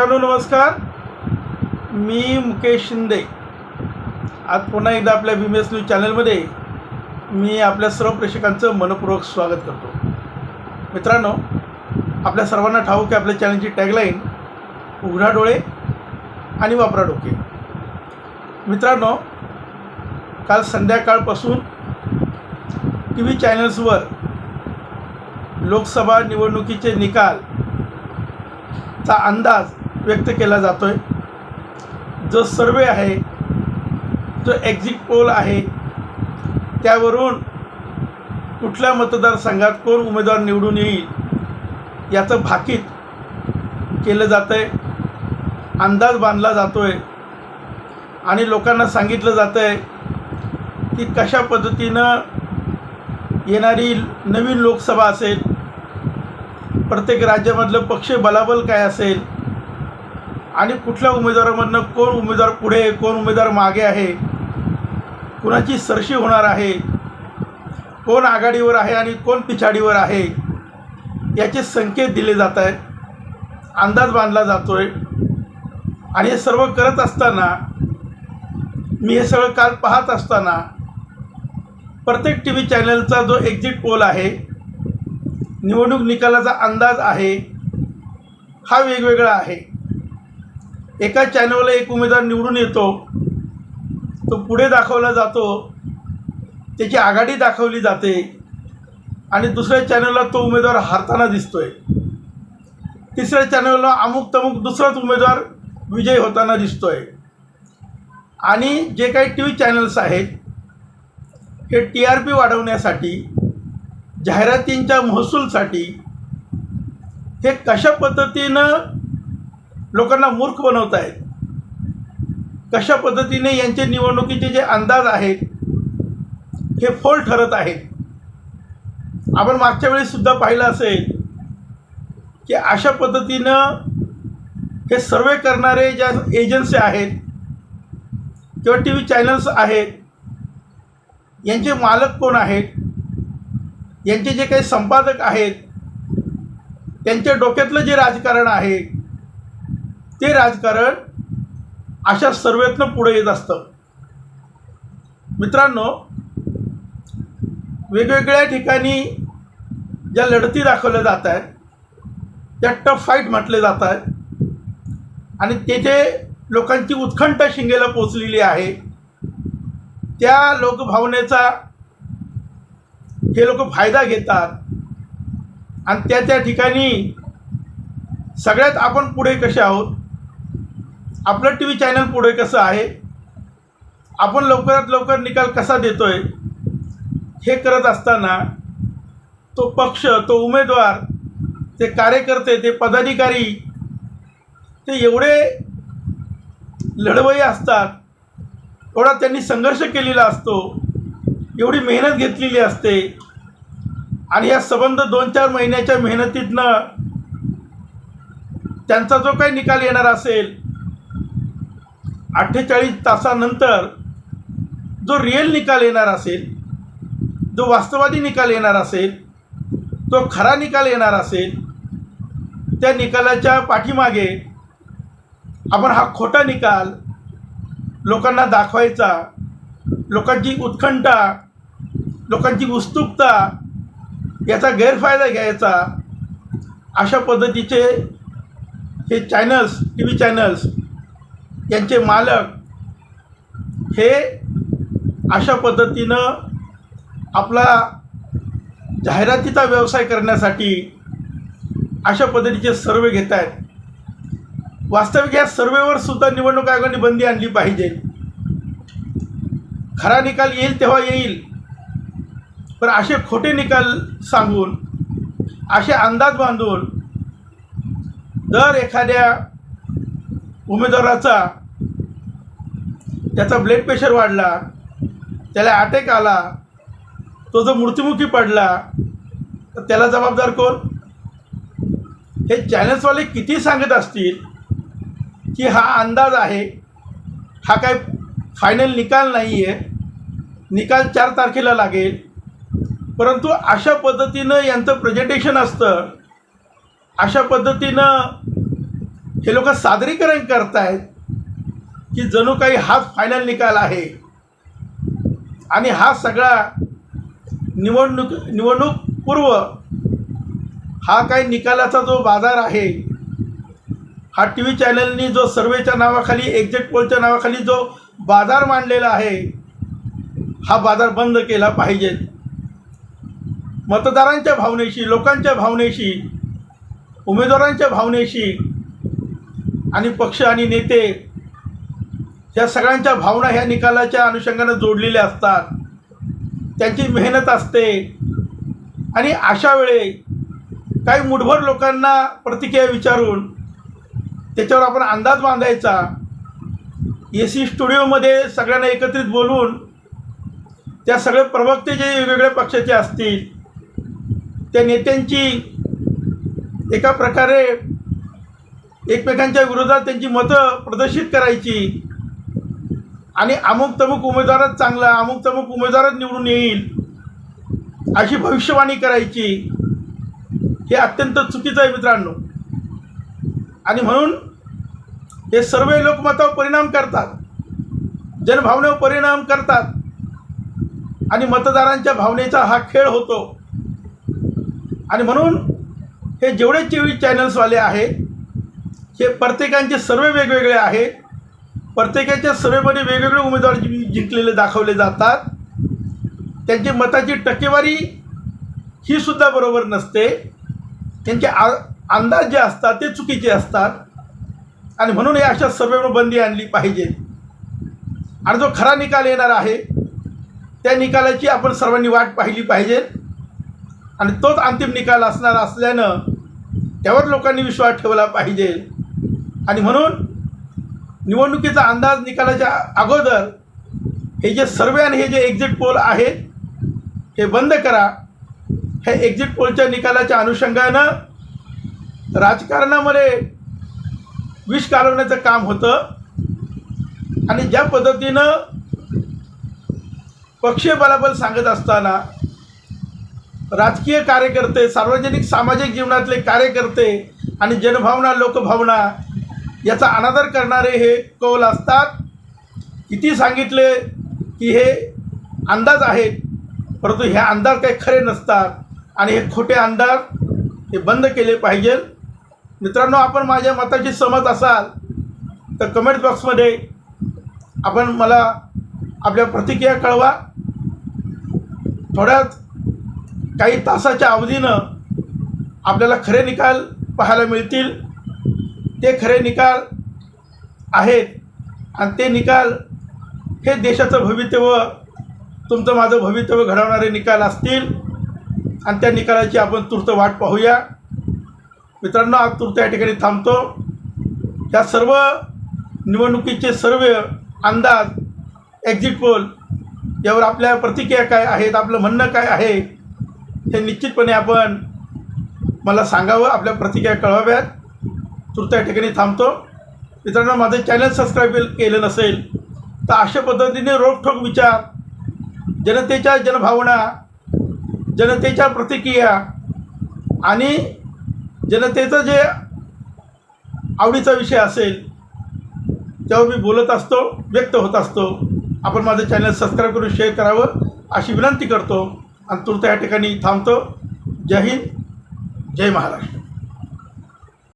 मित्रांनो नमस्कार. मी मुकेश शिंदे. आज पुन्हा एकदा आपल्या बी एस न्यूज चॅनलमध्ये मी आपल्या सर्व प्रेक्षकांचं मनपूर्वक स्वागत करतो. मित्रांनो आपल्या सर्वांना ठाऊक की आपल्या चॅनलची टॅगलाईन उघडा डोळे आणि वापरा डोके. मित्रांनो काल संध्याकाळपासून टी व्ही चॅनल्सवर लोकसभा निवडणुकीचे निकाल चा अंदाज व्यक्त केला जातो आहे जो सर्वे आहे जो एक्झिट पोल आहे त्यावरून कुठल्या मतदारसंघात कोण उमेदवार निवडून येईल याचं भाकीत केलं जातं आहे अंदाज बांधला जातो आहे आणि लोकांना सांगितलं जातं आहे की कशा पद्धतीनं येणारी नवीन लोकसभा असेल प्रत्येक राज्यामधलं पक्ष बलाबल काय असेल आणि कुठल्या उमेदवारामधनं कोण उमेदवार पुढे कोण उमेदवार मागे आहे कुणाची सरशी होणार आहे कोण आघाडीवर आहे आणि कोण पिछाडीवर आहे याचे संकेत दिले जात आहेत अंदाज बांधला जातो आहे आणि हे सर्व करत असताना मी हे सगळं काल पाहत असताना प्रत्येक टी व्ही चॅनलचा जो एक्झिट पोल आहे निवडणूक निकालाचा अंदाज आहे हा वेगवेगळा आहे. एका चॅनलला एक उमेदवार निवडून येतो तो पुढे दाखवला जातो त्याची आघाडी दाखवली जाते आणि दुसऱ्या चॅनलला तो उमेदवार हारताना दिसतोय. तिसऱ्या चॅनलला अमुक तमुक दुसराच उमेदवार विजय होताना दिसतोय. आणि जे काही टी व्ही चॅनल्स आहेत हे टी आर पी वाढवण्यासाठी जाहिरातींच्या महसूलसाठी हे कशा पद्धतीनं लोकांना मूर्ख बनवत आहेत कशा पद्धतीने यांचे निवडणुकीचे जे अंदाज आहेत हे फोल ठरत आहेत. आपण मागच्या वेळीसुद्धा पाहिलं असेल की अशा पद्धतीनं हे सर्वे करणारे ज्या एजन्सी आहेत किंवा टी व्ही चॅनल्स आहेत यांचे मालक कोण आहेत यांचे जे काही संपादक आहेत त्यांच्या डोक्यातलं जे राजकारण आहे ते राजकारण अशा सर्वेतनं पुढे येत असतं. मित्रांनो वेगवेगळ्या ठिकाणी ज्या लढती दाखवल्या जात आहेत त्या टफ फाईट म्हटले जात आहेत आणि तेथे लोकांची उत्खंठ शिंगेला पोचलेली आहे. त्या लोकभावनेचा हे लोक फायदा घेतात आणि त्या त्या ठिकाणी सगळ्यात आपण पुढे कसे आहोत? आपलं टी व्ही चॅनल पुढे कसं आहे? आपण लवकरात लवकर निकाल कसा देतो आहे हे करत असताना तो पक्ष तो उमेदवार ते कार्यकर्ते ते पदाधिकारी ते एवढे लढवई असतात एवढा त्यांनी संघर्ष केलेला असतो एवढी मेहनत घेतलेली असते आणि या संबंध दोन चार महिन्याच्या मेहनतीतनं त्यांचा जो काही निकाल येणार असेल अठ्ठेचाळीस तासानंतर जो रिअल निकाल येणार असेल जो वास्तवादी निकाल येणार असेल तो खरा निकाल येणार असेल त्या निकालाच्या पाठीमागे आपण हा खोटा निकाल लोकांना दाखवायचा लोकांची उत्कंठा लोकांची उत्सुकता याचा गैरफायदा घ्यायचा अशा पद्धतीचे हे चॅनल्स टी व्ही चॅनल्स यांचे मालक हे अशा पद्धतीनं आपला जाहिरातीचा व्यवसाय करण्यासाठी अशा पद्धतीचे सर्वे घेत आहेत. वास्तविक या सर्वेवर सुद्धा निवडणूक आयोगाने बंदी आणली पाहिजे. खरा निकाल येईल तेव्हा येईल. पण असे खोटे निकाल सांगून असे अंदाज बांधून दर एखाद्या उमेदवाराचा त्याचा ब्लड प्रेशर वाढला त्याला अटॅक आला तो जर मृत्युमुखी पडला तर त्याला जबाबदार कोण? हे चॅनल्सवाले किती सांगत असतील की हा अंदाज आहे हा काय फायनल निकाल नाही आहे निकाल चार तारखेला लागेल परंतु अशा पद्धतीनं यांचं प्रेझेंटेशन असतं अशा पद्धतीनं हे लोक सादरीकरण करतायत की जणू काही हाच फायनल निकाल आहे. आणि हा सगळा निवडणूक निवडणूक पूर्व हा काही निकालाचा जो बाजार आहे हा टी व्ही चॅनलनी जो सर्वेच्या नावाखाली एक्झिट पोलच्या नावाखाली जो बाजार मांडलेला आहे हा बाजार बंद केला पाहिजे. मतदारांच्या भावनेशी लोकांच्या भावनेशी उमेदवारांच्या भावनेशी आणि पक्ष आणि नेते या सगळ्यांच्या भावना ह्या निकालाच्या अनुषंगानं जोडलेल्या असतात. त्यांची मेहनत असते. आणि अशा वेळे काही मुठभर लोकांना प्रतिक्रिया विचारून त्याच्यावर आपण अंदाज बांधायचा. ए सी स्टुडिओमध्ये सगळ्यांना एकत्रित बोलून त्या सगळे प्रवक्ते जे वेगवेगळ्या पक्षाचे असतील त्या नेत्यांची एका प्रकारे एकमेकांच्या विरोधात त्यांची मतं प्रदर्शित करायची. आणि अमुक तमुक उमेदवारच चांगला अमुक तमुक उमेदवारच निवडून येईल अशी भविष्यवाणी करायची हे अत्यंत चुकीचं आहे मित्रांनो. आणि म्हणून हे सर्व लोकमतावर परिणाम करतात जनभावनेवर परिणाम करतात आणि मतदारांच्या भावनेचा हा खेळ होतो. आणि म्हणून हे जेवढे टी चॅनल्सवाले आहेत हे प्रत्येकांचे सर्व वेगवेगळे आहेत प्रत्येकाच्या सर्वेमध्ये वेगवेगळे उमेदवार जिंकलेले दाखवले जातात. त्यांची मताची टक्केवारी ही सुद्धा बरोबर नसते. त्यांचे आ अंदाज जे असतात ते चुकीचे असतात. आणि म्हणून हे अशा सर्वेवर बंदी आणली पाहिजे. आणि जो खरा निकाल येणार आहे त्या निकालाची आपण सर्वांनी वाट पाहिली पाहिजे. आणि तोच अंतिम निकाल असणार असल्यानं त्यावर लोकांनी विश्वास ठेवला पाहिजे. आणि म्हणून निवडणुकीचा अंदाज निकालाच्या अगोदर हे जे सर्वे आणि हे जे एक्झिट पोल आहेत हे बंद करा. हे एक्झिट पोलच्या निकालाच्या अनुषंगानं राजकारणामध्ये विष कालवण्याचं काम होतं. आणि ज्या पद्धतीनं पक्षीय बलाबल सांगत असताना राजकीय कार्यकर्ते सार्वजनिक सामाजिक जीवनातले कार्यकर्ते आणि जनभावना लोकभावना याचा अनादर करणारे हे कौल असतात. किती सांगितले की हे अंदाज आहेत परंतु हे अंदाज काही खरे नसतात. आणि हे खोटे अंदाज हे बंद केले पाहिजे. मित्रांनो आपण माझ्या मताची समज असाल तर कमेंट बॉक्समध्ये आपण मला आपल्या प्रतिक्रिया कळवा. थोड्याच काही तासाच्या अवधीनं आपल्याला खरे निकाल पाहायला मिळतील. ते खरे निकाल आहेत आणि ते निकाल हे देशाचं भवितव्य तुमचं माझं भवितव्य घडवणारे निकाल असतील आणि त्या निकालाची आपण तूर्त वाट पाहूया. मित्रांनो आज तूर्त या ठिकाणी थांबतो. या सर्व निवडणुकीचे सर्व अंदाज एक्झिट पोल यावर आपल्या प्रतिक्रिया काय आहेत आपलं म्हणणं काय आहे हे निश्चितपणे आपण मला सांगावं आपल्या प्रतिक्रिया कळवाव्यात. तुर्त या ठिकाणी थांबतो. मित्रांनो माझं चॅनल सबस्क्राईब केलं नसेल तर अशा पद्धतीने रोखठोक विचार जनतेच्या जनभावना जनतेच्या प्रतिक्रिया आणि जनतेचं जे आवडीचा विषय असेल त्यावर मी बोलत असतो व्यक्त होत असतो. आपण माझं चॅनल सबस्क्राईब करून शेअर करावं अशी विनंती करतो. आणि तुर्त या ठिकाणी थांबतो. जय हिंद जय महाराष्ट्र.